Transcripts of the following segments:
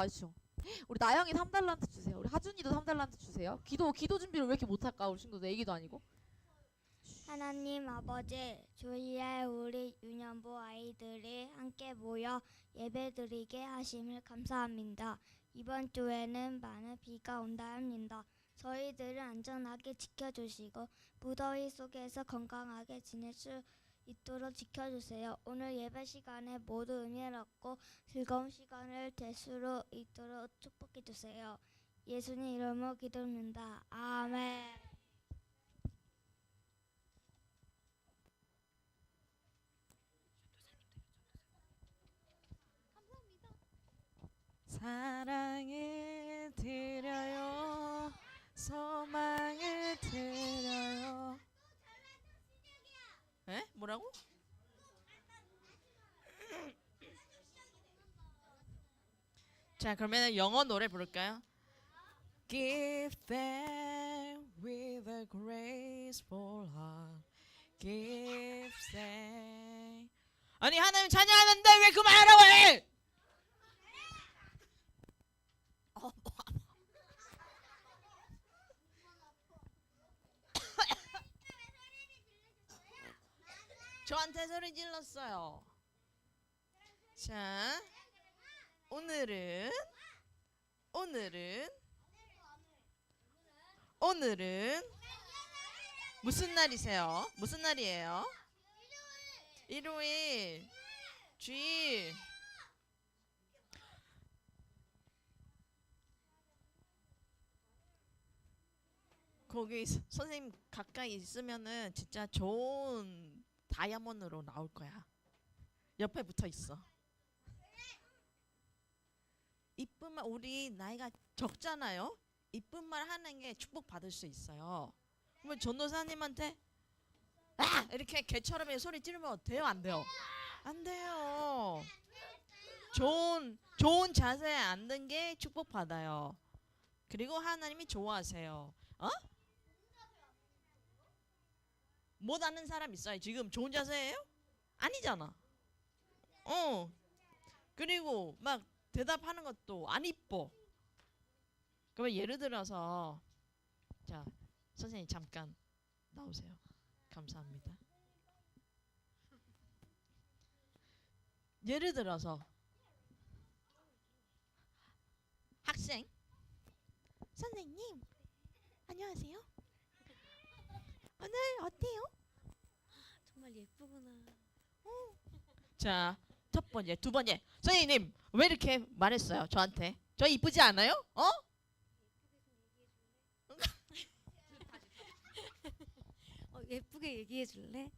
마시죠. 우리 나영이 3달란트 주세요. 우리 하준이도 3달란트 주세요. 기도 기도 준비를 왜 이렇게 못할까? 우리 친구들 애기도 아니고. 하나님 아버지, 주일에 우리 유년부 아이들이 함께 모여 예배드리게 하심을 감사합니다. 이번 주에는 많은 비가 온다 합니다. 저희들을 안전하게 지켜주시고 무더위 속에서 건강하게 지낼 수 있도록 지켜주세요. 오늘 예배 시간에 모두 은혜롭고 즐거운 시간을 될수 있도록 축복해 주세요. 예수님 이름으로 기도합니다. 아멘. 사랑을 드려요 소망을 드려요 자 그러면 영어 노래 부를까요? Give them with a graceful heart Give them 아니 하나님 찬양하는데 왜 그만하라고 해? 어. 저한테 소리 질렀어요. 자, 오늘은 오늘은 오늘은 무슨 날이세요? 무슨 날이에요? 일요일 주일 거기 서- 선생님 가까이 있으면은 진짜 좋은 다이아몬드로 나올 거야. 옆에 붙어 있어. 이쁜 말 우리 나이가 적잖아요. 이쁜 말 하는 게 축복 받을 수 있어요. 그러면 전도사님한테 아 이렇게 개처럼 소리 지르면 돼요 안 돼요? 안 돼요. 좋은 좋은 자세에 앉는 게 축복 받아요. 그리고 하나님이 좋아하세요. 어? 못 아는 사람 있어요. 지금 좋은 자세예요? 아니잖아. 어. 그리고 막 대답하는 것도 안 이뻐. 그러면 예를 들어서 자 선생님 잠깐 나오세요. 감사합니다. 예를 들어서 학생 선생님 안녕하세요. 오늘 어때요? 정말 예쁘구나. 자, 첫 번째, 두 번째. 선생님, 왜 이렇게 말했어요? 저한테. 저 이쁘지 않아요? 어? 어, 예쁘게 얘기해 줄래?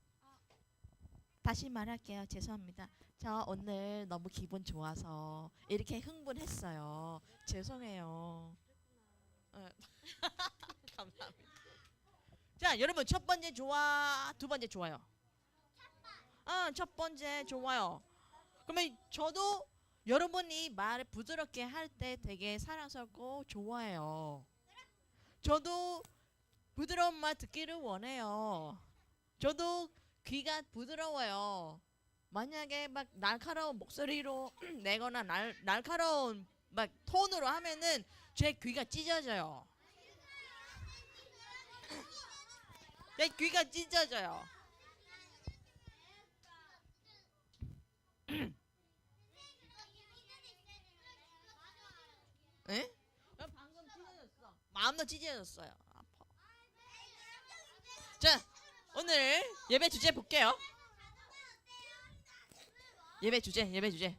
다시 말할게요. 죄송합니다. 저 오늘 너무 기분 좋아서 이렇게 흥분했어요. 죄송해요. 어. 감사합니다. 자, 여러분 첫 번째 좋아, 두 번째 좋아요. 아, 첫 번째 좋아요. 그러면 저도 여러분이 말을 부드럽게 할 때 되게 사랑스럽고 좋아해요. 저도 부드러운 말 듣기를 원해요. 저도 귀가 부드러워요. 만약에 막 날카로운 목소리로 내거나 날, 날카로운 막 톤으로 하면은 제 귀가 찢어져요. 내 귀가 찢어져요. 에? 방금 찢어졌어. 마음도 찢어졌어요. 아파. 자, 오늘 예배 주제 볼게요. 예배 주제, 예배 주제.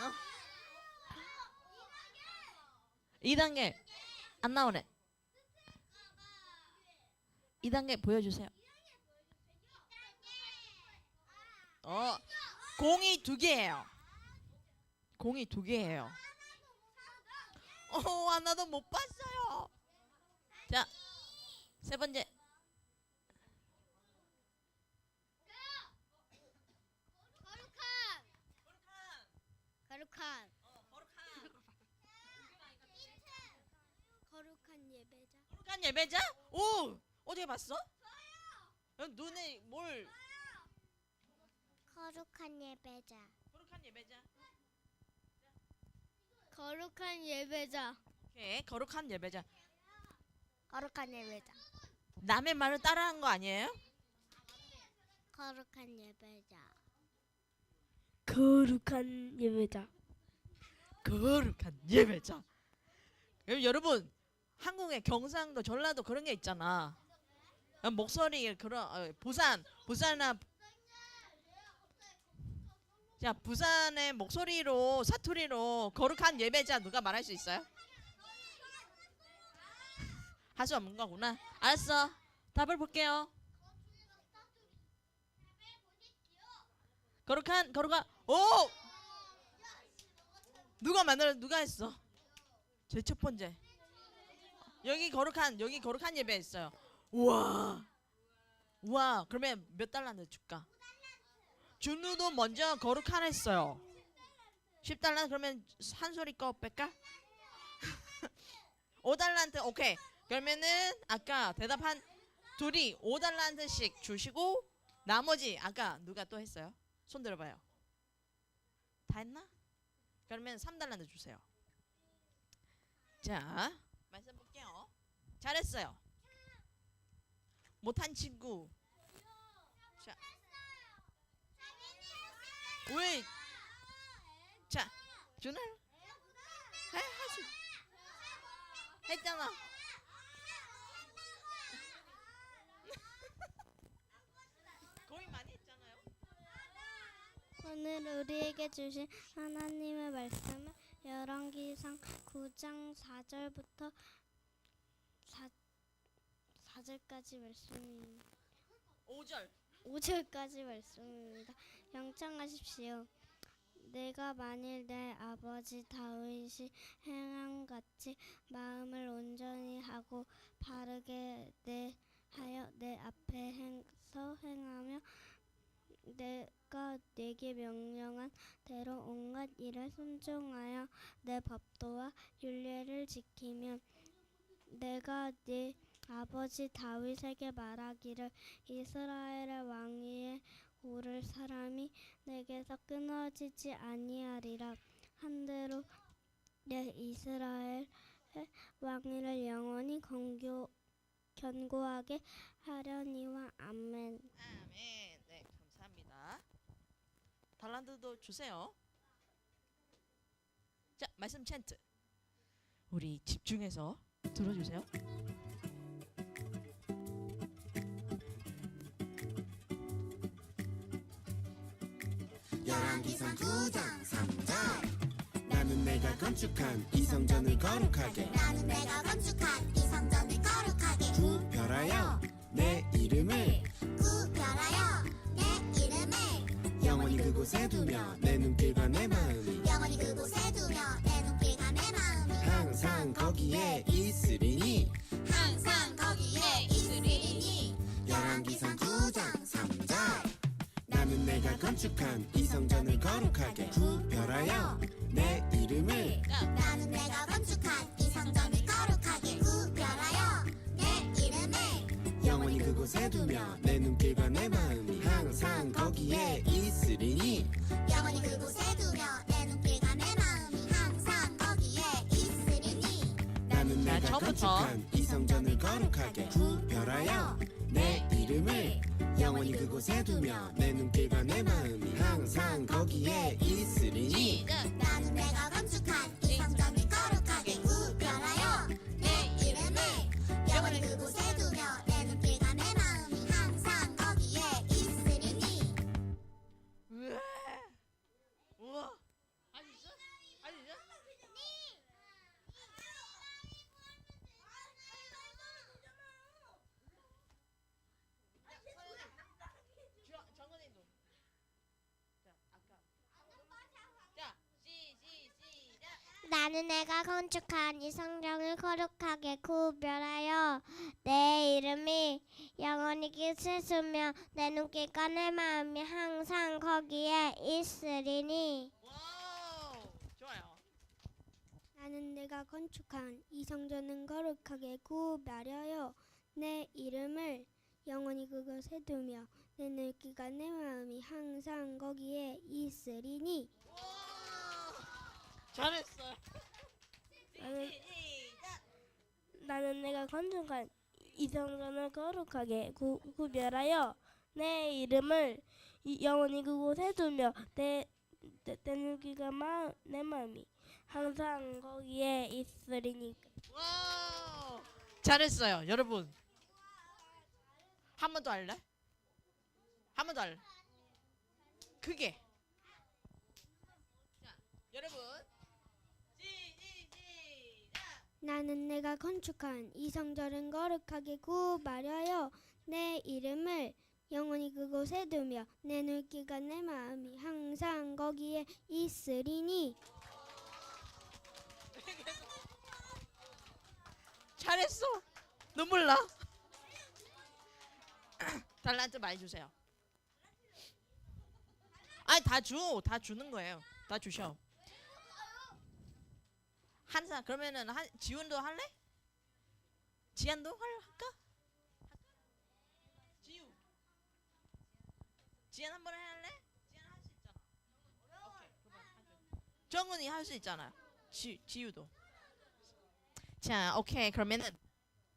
어? 2단계 안 나오네. 2단계 보여주세요. 어, 공이 두 개예요. 공이 두 개예요. 어, 하나도 못 봤어요. 자, 세 번째. 거룩한 거룩한 예배자 거룩한 예배자? 오, 어떻게 봤어? 저요. 눈에 뭘 거룩한 예배자. 거룩한 예배자. 거룩한 예배자. 오케이. 거룩한 예배자. 거룩한 예배자. 남의 말을 따라한 거 아니에요? 거룩한 예배자. 거룩한 예배자. 거룩한 예배자. 여러분 한국에 경상도 전라도 그런 게 있잖아. 아, 목소리 그런 어, 부산 부산이나 자 부산의 목소리로 사투리로 거룩한 예배자 누가 말할 수 있어요? 할 수 없는 거구나. 알았어. 답을 볼게요. 거룩한 거룩한 오 누가 만들어 누가 했어? 제 첫 번째. 여기 거룩한 여기 거룩한 예배 있어요. 우와. 우와. 그러면 몇 달란트 줄까? 준우도 먼저 거룩한 했어요. 10달란트 그러면 한 소리 꺼 뺄까? 5달란트 오케이. 그러면은 아까 대답한 둘이 5달란트씩 주시고 나머지 아까 누가 또 했어요? 손 들어봐요. 다 했나? 그러면 3달란트 주세요. 자, 말씀 볼게요. 잘했어요. 못한 친구. 자, 왜? 자, 준아. 해, 할수 했잖아. 거의 많이 했잖아요. 오늘 우리에게 주신 하나님의 말씀은 열왕기상 9장 4절부터 4, 4절까지 말씀입니다. 5절. 5절까지 말씀입니다. 영창하십시오. 내가 만일 내 아버지 다윗이 행한 같이 마음을 온전히 하고 바르게 내 하여 내 앞에 행서 행하며 내가 내게 명령한 대로 온갖 일을 순종하여 내 법도와 윤례를 지키면 내가 네 아버지 다윗에게 말하기를 이스라엘의 왕위에 오를 사람이 내게서 끊어지지 아니하리라 한대로 내 이스라엘 왕위를 영원히 건교 견고하게 하려니와 아멘. 아멘. 네, 감사합니다. 달란트도 주세요. 자, 말씀 챈트. 우리 집중해서 들어주세요. 열왕기상 9장 3절 나는 내가 건축한 이 성전을 거룩하게. 나는 내가 건축한 이 성전을 거룩하게. 구별하여 내 이름을. 구별하여 내 이름을. 영원히 그곳에 두며 내 눈길과 내 마음이. 영원히 그곳에 두며 내 눈길과 내 마음이. 항상 거기에 있으리 내가 건축한 이 성전을 거룩하게 구별하여 내 이름을 나는 내가 건축한 이 성전을 거룩하게 구별하여 내 이름을 영원히 그곳에 두며 내 눈길과 내 마음이 항상 거기에 있으리니 영원히 그곳에 두며 내 눈길과 내 마음이 항상 거기에 있으리니 나는 자, 내가 처음부터. 건축한 이 성전을 거룩하게 구별하여 내 이름을 영원히 그곳에 두며 내 눈길과 내 마음이 항상 거기에 있으리니. 나는 내가 건축한 나는 내가 건축한 이 성전을 거룩하게 구별하여 내 이름이 영원히 쓰며 내 눈길과 내 마음이 항상 거기에 있으리니 와우. 좋아요. 나는 내가 건축한 이 성전은 거룩하게 구별하여 내 이름을 영원히 그곳에 두며 내 눈길과 내 마음이 항상 거기에 있으리니 잘했어요. 나는, 나는 내가 건축한 이성전을 거룩하게 구, 구별하여 내 이름을 이- 영원히 그곳에 두며 내, 눈길과 마, 내 마음이 항상 거기에 있으리니 와 잘했어요 여러분. 한 번 더 할래? 한 번 더 할래? 크게. 자 여러분 나는 내가 건축한 이 성전을 거룩하게 구별하여 내 이름을 영원히 그곳에 두며 내 눈길과 내 마음이 항상 거기에 있으리니. 잘했어. 눈물 나. 달란트 많이 주세요. 아니 다줘다 주는 거예요. 다 주셔 한사 그러면은 한 지훈도 할래? 지한도 할 할까? 지우 지한 한번 할래? 지한 할 수 있잖아 오케이. 정은이 할 수 있잖아요 지 지우도 자, 오케이. 그러면은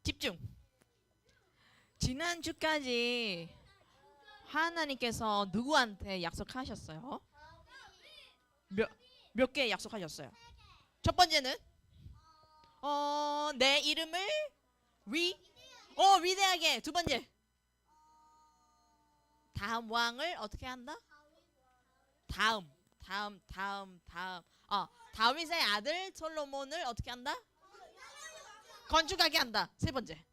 집중. 지난 주까지 하나님께서 누구한테 약속하셨어요? 몇몇 개 약속하셨어요? 첫 번째는 어, 내 이름을 위 어, 위대하게. 두 번째. 다음 왕을 어떻게 한다? 다음. 다음 다음 다음. 어, 다윗의 아들 솔로몬을 어떻게 한다? 건축하게 한다. 세 번째.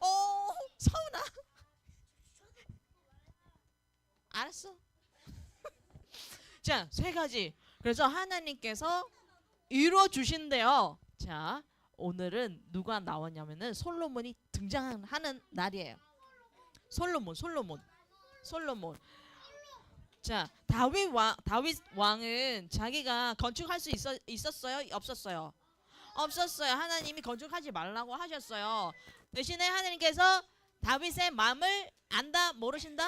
어, 서운아. 알았어. 자, 세 가지. 그래서 하나님께서 이루어 주신대요. 자, 오늘은 누가 나왔냐면은 솔로몬이 등장하는 날이에요. 솔로몬, 솔로몬, 솔로몬. 자, 다윗 왕, 다윗 왕은 자기가 건축할 수 있어, 있었어요? 없었어요? 없었어요. 하나님이 건축하지 말라고 하셨어요. 대신에 하나님께서 다윗의 마음을 안다 모르신다?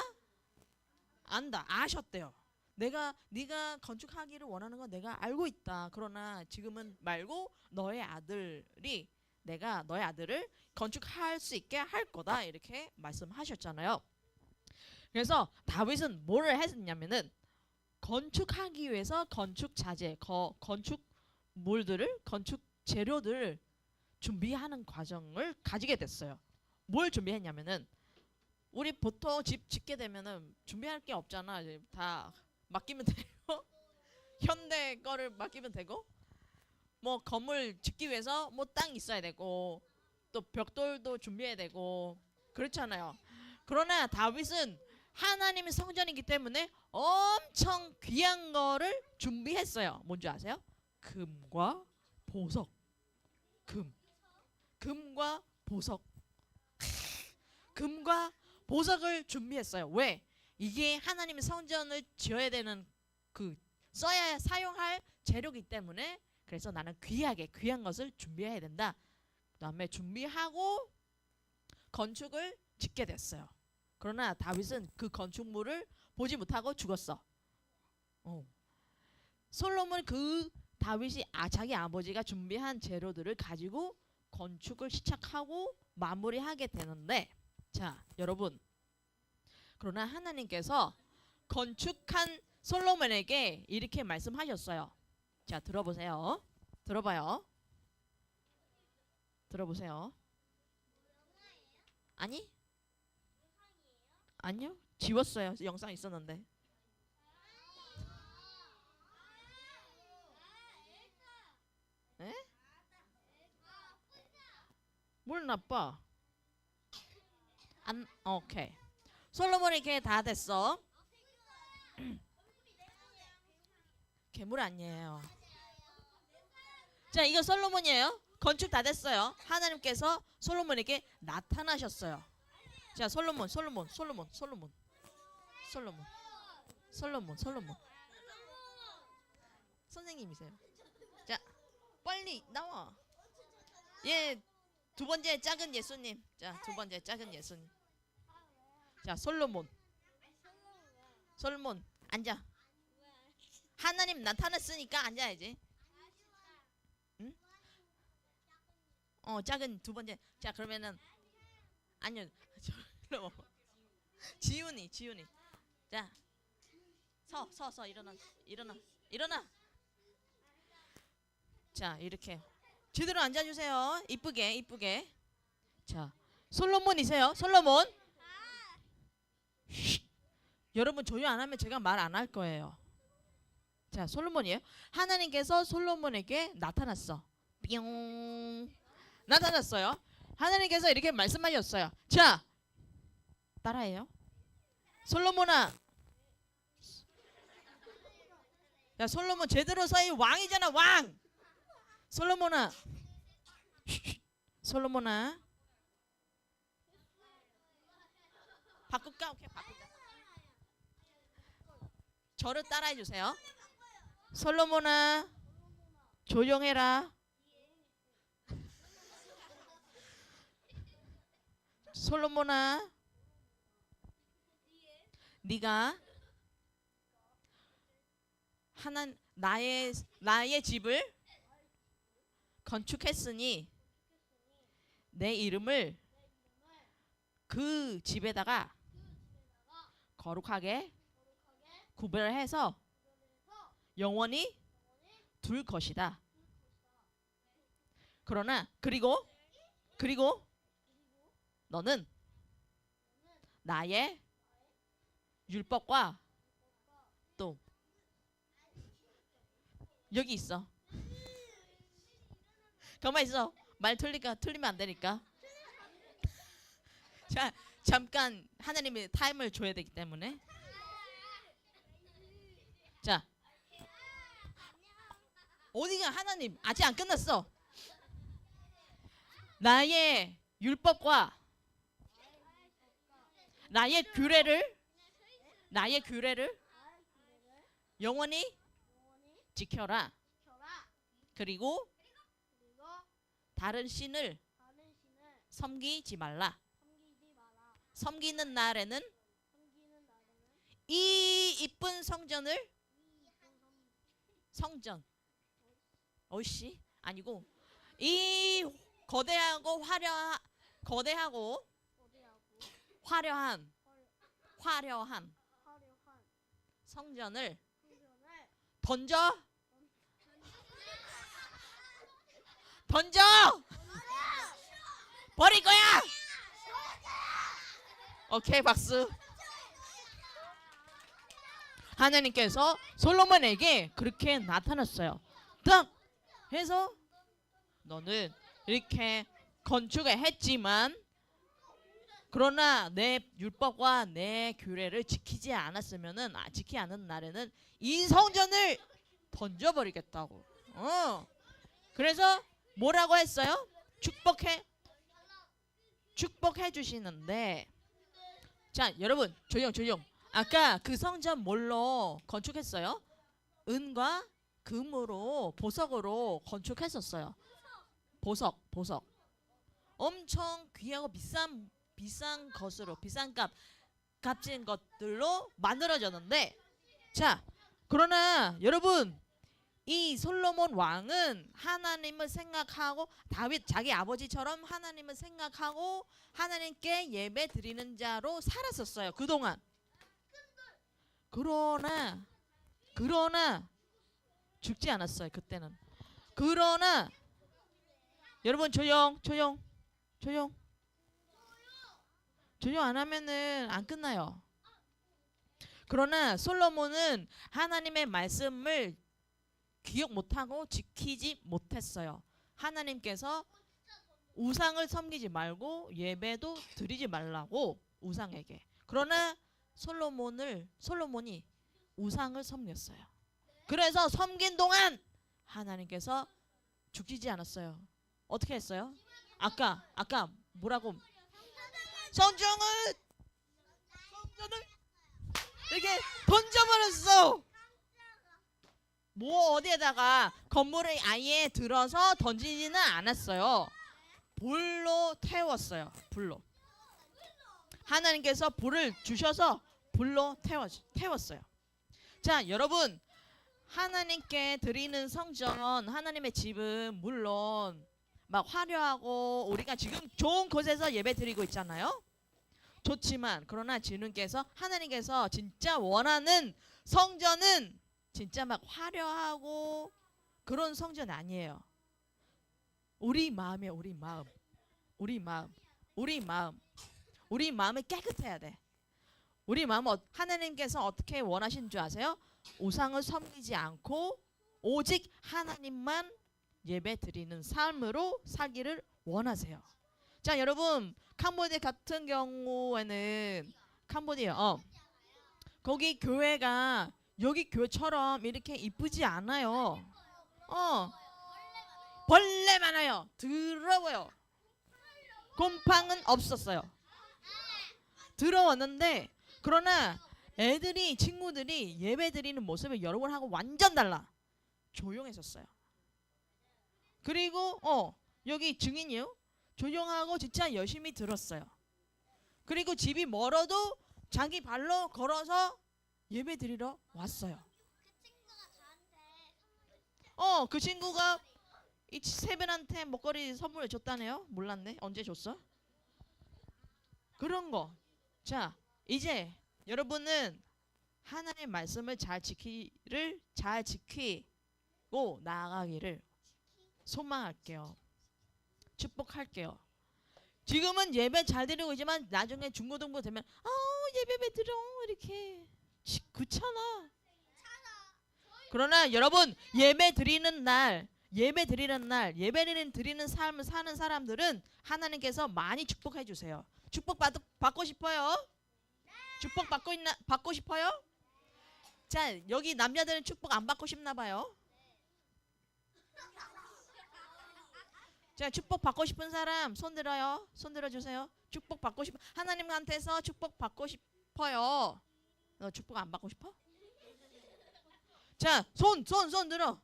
안다. 아셨대요. 내가 네가 건축하기를 원하는 건 내가 알고 있다. 그러나 지금은 말고 너의 아들이 내가 너의 아들을 건축할 수 있게 할 거다. 이렇게 말씀하셨잖아요. 그래서 다윗은 뭐를 했냐면은 건축하기 위해서 건축 자재, 거, 건축물들을 건축 재료들 준비하는 과정을 가지게 됐어요. 뭘 준비했냐면은 우리 보통 집 짓게 되면은 준비할 게 없잖아. 다 맡기면 되고 현대 거를 맡기면 되고 뭐 건물 짓기 위해서 뭐 땅 있어야 되고 또 벽돌도 준비해야 되고 그렇잖아요. 그러나 다윗은 하나님의 성전이기 때문에 엄청 귀한 거를 준비했어요. 뭔지 아세요? 금과 보석. 금. 금과 보석. 금과 보석을 준비했어요. 왜? 이게 하나님의 성전을 지어야 되는 그 써야 사용할 재료이기 때문에 그래서 나는 귀하게 귀한 것을 준비해야 된다. 그다음에 준비하고 건축을 짓게 됐어요. 그러나 다윗은 그 건축물을 보지 못하고 죽었어. 어. 솔로몬 그 다윗이 아 자기 아버지가 준비한 재료들을 가지고 건축을 시작하고 마무리하게 되는데 자 여러분 그러나 하나님께서 건축한 솔로몬에게 이렇게 말씀하셨어요. 자 들어보세요. 들어봐요. 들어보세요. 아니? 아니요. 지웠어요. 영상 있었는데. 에? 뭘 나빠? 안 오케이. 솔로몬이 걔 다 됐어. 괴물 아니에요. 자, 이거 솔로몬이에요. 건축 다 됐어요. 하나님께서 솔로몬에게 나타나셨어요. 자, 솔로몬, 솔로몬, 솔로몬, 솔로몬, 솔로몬, 솔로몬, 솔로몬. 선생님이세요. 자, 빨리 나와. 예, 두 번째 작은 예수님. 자, 두 번째 작은 예수님. 자 솔로몬. 솔로몬 앉아. 하나님 나타났으니까 앉아야지. 응? 어 작은 두 번째. 자 그러면은 아니요. 지훈이 지훈이. 자. 서 서 서 일어나 일어나 일어나. 자 이렇게 제대로 앉아주세요. 이쁘게 이쁘게. 자 솔로몬이세요. 솔로몬. 쉿. 여러분 조용 안 하면 제가 말 안 할 거예요. 자 솔로몬이에요. 하나님께서 솔로몬에게 나타났어. 뿅 나타났어요. 하나님께서 이렇게 말씀하셨어요. 자 따라해요. 솔로몬아. 야 솔로몬 제대로 서이 왕이잖아 왕. 솔로몬아. 쉿. 솔로몬아. 바꿀까? 오케이 바꾸자. 저를 따라해 주세요. 솔로몬아 조용해라. 솔로몬아 네가 하나 나의 나의 집을 건축했으니 내 이름을 그 집에다가 거룩하게 구별해서 영원히 둘 것이다. 그러나 그리고 그리고 너는 나의 율법과 또 여기 있어. 가만 있어. 말 틀리까 틀리면 안 되니까. 자 잠깐 하나님이 타임을 줘야 되기 때문에. 자 어디가 하나님 아직 안 끝났어. 나의 율법과 나의 규례를 나의 규례를 영원히 지켜라. 그리고 다른 신을 섬기지 말라. 섬기는 날에는 이 이쁜 성전을 성전. 어이씨. 아니고 이 거대하고 화려 거대하고 화려한 화려한 성전을 던져. 던져! 버릴 거야! 오케이 박수 하나님께서 솔로몬에게 그렇게 나타났어요 딱 해서 너는 이렇게 건축을 했지만 그러나 내 율법과 내 규례를 지키지 않았으면은 아, 지키지 않은 날에는 이 성전을 던져버리겠다고. 어. 그래서 뭐라고 했어요? 축복해 축복해 주시는데 자 여러분 조용 조용. 아까 그 성전 뭘로 건축했어요? 은과 금으로 보석으로 건축했었어요. 보석 보석. 엄청 귀하고 비싼 비싼 것으로 비싼 값 값진 것들로 만들어졌는데 자 그러나 여러분 이 솔로몬 왕은 하나님을 생각하고 다윗 자기 아버지처럼 하나님을 생각하고 하나님께 예배 드리는 자로 살았었어요 그동안 그러나 그러나 죽지 않았어요 그때는 그러나 여러분 조용 조용 조용 조용 안 하면은 안 끝나요. 그러나 솔로몬은 하나님의 말씀을 기억 못하고 지키지 못했어요. 하나님께서 우상을 섬기지 말고 예배도 드리지 말라고 우상에게. 그러나 솔로몬을 솔로몬이 우상을 섬겼어요. 그래서 섬긴 동안 하나님께서 죽이지 않았어요. 어떻게 했어요? 아까 아까 뭐라고 성경을 성전을 이렇게 던져버렸어. 뭐 어디에다가 건물을 아예 들어서 던지지는 않았어요. 불로 태웠어요. 불로. 하나님께서 불을 주셔서 불로 태워 태웠어요. 자, 여러분 하나님께 드리는 성전, 하나님의 집은 물론 막 화려하고 우리가 지금 좋은 곳에서 예배 드리고 있잖아요. 좋지만 그러나 주님께서 하나님께서 진짜 원하는 성전은 진짜 막 화려하고 그런 성전 아니에요. 우리 마음이에요, 우리 마음. 우리 마음. 우리 마음. 우리 마음이 깨끗해야 돼. 우리 마음 어, 하나님께서 어떻게 원하신 줄 아세요? 우상을 섬기지 않고 오직 하나님만 예배 드리는 삶으로 살기를 원하세요. 자, 여러분 캄보디아 같은 경우에는 캄보디아 어 거기 교회가 여기 교회처럼 이렇게 이쁘지 않아요. 어 벌레 많아요. 더러워요. 곰팡은 없었어요. 더러웠는데 그러나 애들이 친구들이 예배 드리는 모습이 여러분하고 완전 달라. 조용했었어요. 그리고 어 여기 증인이요. 조용하고 진짜 열심히 들었어요. 그리고 집이 멀어도 자기 발로 걸어서 예배 드리러 왔어요. 어, 그 친구가 이 세변한테 목걸이 선물해 줬다네요. 몰랐네. 언제 줬어? 그런 거. 자, 이제 여러분은 하나님의 말씀을 잘 지키를 잘 지키고 나아가기를 소망할게요. 축복할게요. 지금은 예배 잘 드리고 있지만 나중에 중고등부 되면 아 예배 드려 이렇게 치- 귀찮아. 그러나 여러분 예배 드리는 날 예배 드리는 날 예배를 드리는 삶을 사는 사람들은 하나님께서 많이 축복해 주세요. 축복 받, 받고 싶어요? 축복 받고 있나 받고 싶어요? 자 여기 남자들은 축복 안 받고 싶나 봐요. 자 축복 받고 싶은 사람 손 들어요. 손 들어 주세요. 축복 받고 싶 하나님한테서 축복 받고 싶어요. 너 축복 안 받고 싶어? 자, 손, 손, 손 들어.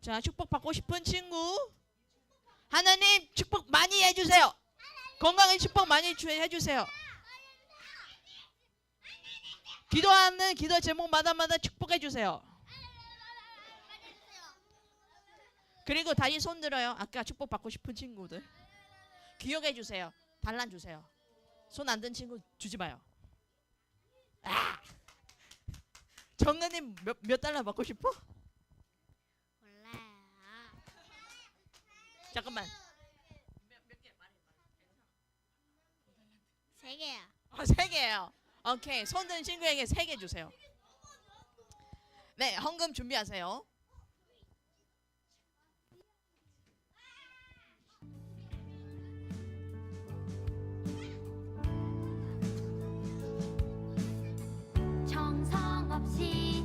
자, 축복 받고 싶은 친구. 하나님 축복 많이 해주세요. 건강에 축복 많이 주- 해주세요. 기도하는 기도 제목마다마다 축복해 주세요. 그리고 다시 손 들어요. 아까 축복 받고 싶은 친구들. 기억해 주세요. 달란 주세요. 손 안 든 친구 주지 마요. 아! 정은님 몇, 몇 달러 받고 싶어? 몰라요. 잠깐만. 세 개요. 어, 세 개예요. 오케이. 손 든 친구에게 세 개 주세요. 네, 헌금 준비하세요. 정성 없이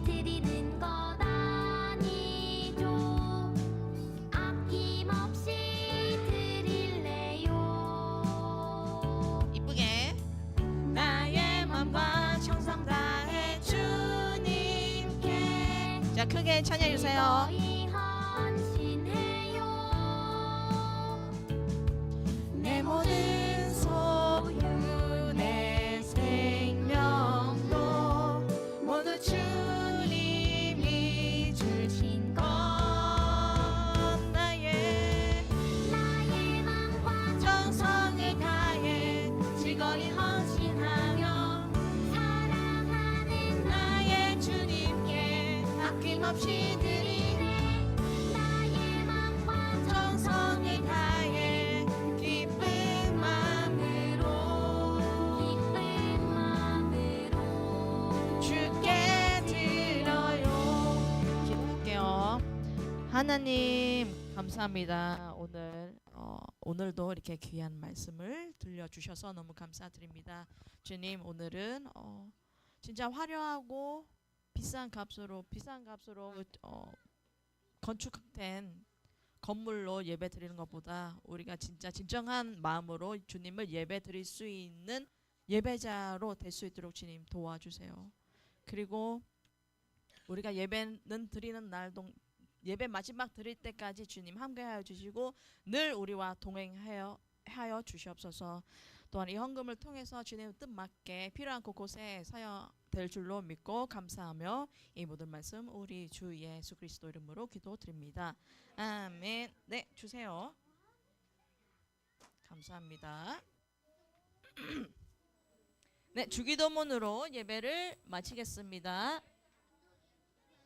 크게 찬양해 주세요. 거의 헌신해요 하나님 감사합니다. 오늘 어, 오늘도 이렇게 귀한 말씀을 들려주셔서 너무 감사드립니다. 주님 오늘은 어, 진짜 화려하고 비싼 값으로 비싼 값으로 어, 건축된 건물로 예배 드리는 것보다 우리가 진짜 진정한 마음으로 주님을 예배 드릴 수 있는 예배자로 될 수 있도록 주님 도와주세요. 그리고 우리가 예배는 드리는 날 동, 예배 마지막 드릴 때까지 주님 함께하여 주시고 늘 우리와 동행하여 하여 주시옵소서. 또한 이 헌금을 통해서 주님의 뜻 맞게 필요한 곳곳에 사용 될 줄로 믿고 감사하며 이 모든 말씀 우리 주 예수 그리스도 이름으로 기도드립니다. 아멘. 네, 주세요. 감사합니다. 네, 주기도문으로 예배를 마치겠습니다.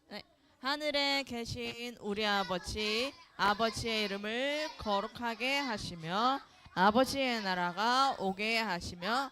네, 하늘에 계신 우리 아버지, 아버지의 이름을 거룩하게 하시며 아버지의 나라가 오게 하시며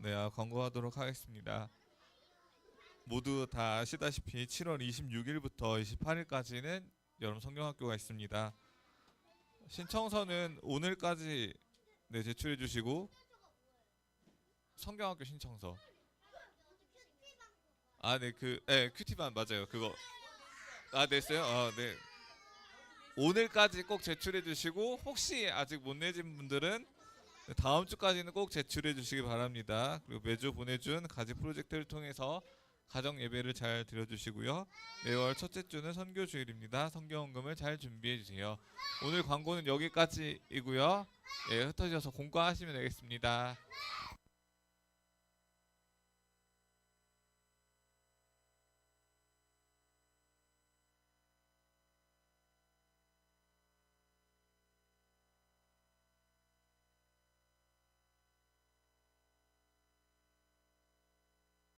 네, 아, 광고하도록 하겠습니다. 모두 다 아시다시피 7월 26일부터 28일까지는 여름 성경학교가 있습니다. 신청서는 오늘까지 네, 제출해 주시고 성경학교 신청서. 아, 네, 그, 네, 큐티반 맞아요. 그거. 아, 냈어요? 아, 네. 오늘까지 꼭 제출해 주시고 혹시 아직 못 내신 분들은 다음 주까지는 꼭 제출해 주시기 바랍니다. 그리고 매주 보내준 가지 프로젝트를 통해서 가정 예배를 잘 드려주시고요. 매월 첫째 주는 선교 주일입니다. 성경원금을 잘 준비해 주세요. 오늘 광고는 여기까지이고요. 예, 흩어져서 공과하시면 되겠습니다.